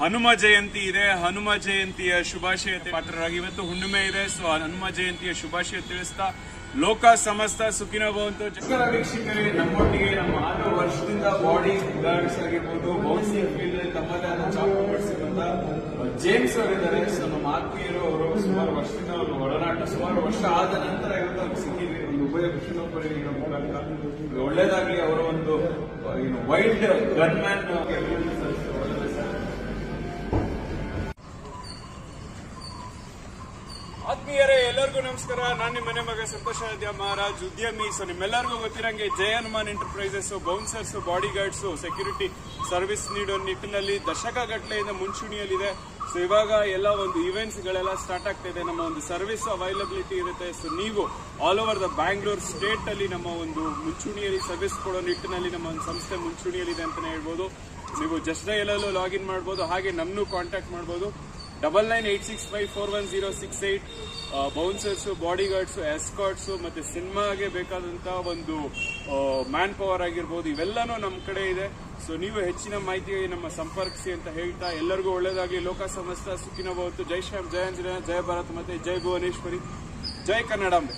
ಹನುಮ ಜಯಂತಿ ಇದೆ. ಹನುಮ ಜಯಂತಿಯ ಶುಭಾಶಯ ಪಾತ್ರರಾಗಿ ಇವತ್ತು ಹುಣ್ಣಿಮೆ ಇದೆ. ಸೊ ಹನುಮ ಜಯಂತಿಯ ಶುಭಾಶಯ ತಿಳಿಸ್ತಾ ಲೋಕ ಸಮಸ್ತ ಸುಖಿನ ಭವಂತು. ವೀಕ್ಷಕರೇ, ನಮ್ಮೊಟ್ಟಿಗೆ ನಮ್ಮ ಆರು ವರ್ಷದಿಂದ ಬಾಡಿ ಗಾರ್ಡ್ಸ್ ಆಗಿರ್ಬೋದು ಬೌನ್ಸಿಂಗ್ ಫೀಲ್ಡ್ ಅಲ್ಲಿ ತಮ್ಮದೇ ಆದ ಚಾಪ್ ಮಾಡಿಸಿದಂತ ಜೇಮ್ಸ್ ಅವರಿದ್ದಾರೆ. ಸೊ ನಮ್ಮ ಆತ್ಮೀಯರು ಅವರು ಸುಮಾರು ವರ್ಷದಿಂದ ಅವರು ಒಡನಾಟ, ಸುಮಾರು ವರ್ಷ ಆದ ನಂತರ ಇವತ್ತು ಅವ್ರಿಗೆ ಸಿಕ್ಕಿದ್ವಿ ಒಂದು ಉಭಯ ಕೃಷ್ಣೊಬ್ಬರಿಗೆ ಮೂಲಕ ಒಳ್ಳೇದಾಗ್ಲಿ ಅವರ ಒಂದು ಏನು ವೈಲ್ಡ್ ಗನ್ ಮ್ಯಾನ್ ಆತ್ಮೀಯರೇ ಎಲ್ಲರಿಗೂ ನಮಸ್ಕಾರ. ನಾನು ನಿಮ್ಮ ಮನೆ ಮಗ ಸಂತೋಷ ಮಹಾರಾಜ್, ಉದ್ಯಮಿ. ಸೊ ನಿಮ್ಮೆಲ್ಲರಿಗೂ ಗೊತ್ತಿರಂಗೆ Jaya Hanuman enterprises bouncers bodyguards security service ನೀಡೋ ನಿಟ್ಟಿನಲ್ಲಿ ದಶಕಗಟ್ಟಲೆಯಿಂದ ಮುಂಚೂಣಿಯಲ್ಲಿದೆ. ಸೊ ಇವಾಗ ಎಲ್ಲ ಒಂದು ಇವೆಂಟ್ಸ್ ಗಳೆಲ್ಲ ಸ್ಟಾರ್ಟ್ ಆಗ್ತಾ ಇದೆ ನಮ್ಮ ಒಂದು ಸರ್ವಿಸ್ ಅವೈಲಬಿಲಿಟಿ ಇರುತ್ತೆ. ಸೊ ನೀವು all over the Bangalore state ಅಲ್ಲಿ ನಮ್ಮ ಒಂದು ಮುಂಚೂಣಿಯಲ್ಲಿ ಸರ್ವಿಸ್ ಕೊಡೋ ನಿಟ್ಟಿನಲ್ಲಿ ನಮ್ಮ ಒಂದು ಸಂಸ್ಥೆ ಮುಂಚೂಣಿಯಲ್ಲಿದೆ ಅಂತಲೇ ಹೇಳ್ಬೋದು. ನೀವು ಜಸ್ಟ್ ಡೈಲಲ್ಲೂ ಲಾಗಿನ್ ಮಾಡ್ಬೋದು. ಹಾಗೆ ನಮ್ಮನ್ನು ಕಾಂಟ್ಯಾಕ್ಟ್ ಮಾಡ್ಬೋದು. Double nine eight six five four one zero six eight bouncers bodyguards escorts ಮತ್ತೆ ಸಿನಿಮಾಗೆ ಬೇಕಾದಂತ ಒಂದು ಮ್ಯಾನ್ ಪವರ್ ಆಗಿರ್ಬೋದು, ಇವೆಲ್ಲನೂ ನಮ್ಮ ಕಡೆ ಇದೆ. ಸೊ ನೀವು ಹೆಚ್ಚಿನ ಮಾಹಿತಿಗಾಗಿ ನಮ್ಮ ಸಂಪರ್ಕಿಸಿ ಅಂತ ಹೇಳ್ತಾ, ಎಲ್ಲರಿಗೂ ಒಳ್ಳೆಯದಾಗಿ ಲೋಕ ಸಮಸ್ತ ಸುಖಿನ ಭವತ್ತು ಜೈ ಶ್ಯಾಮ್ ಜಯ ಆಂಜನೇಯ ಜಯ ಭಾರತ್ ಮತ್ತೆ ಜೈ ಭುವನೇಶ್ವರಿ. ಜೈ ಕನ್ನಡಾಂಬೆ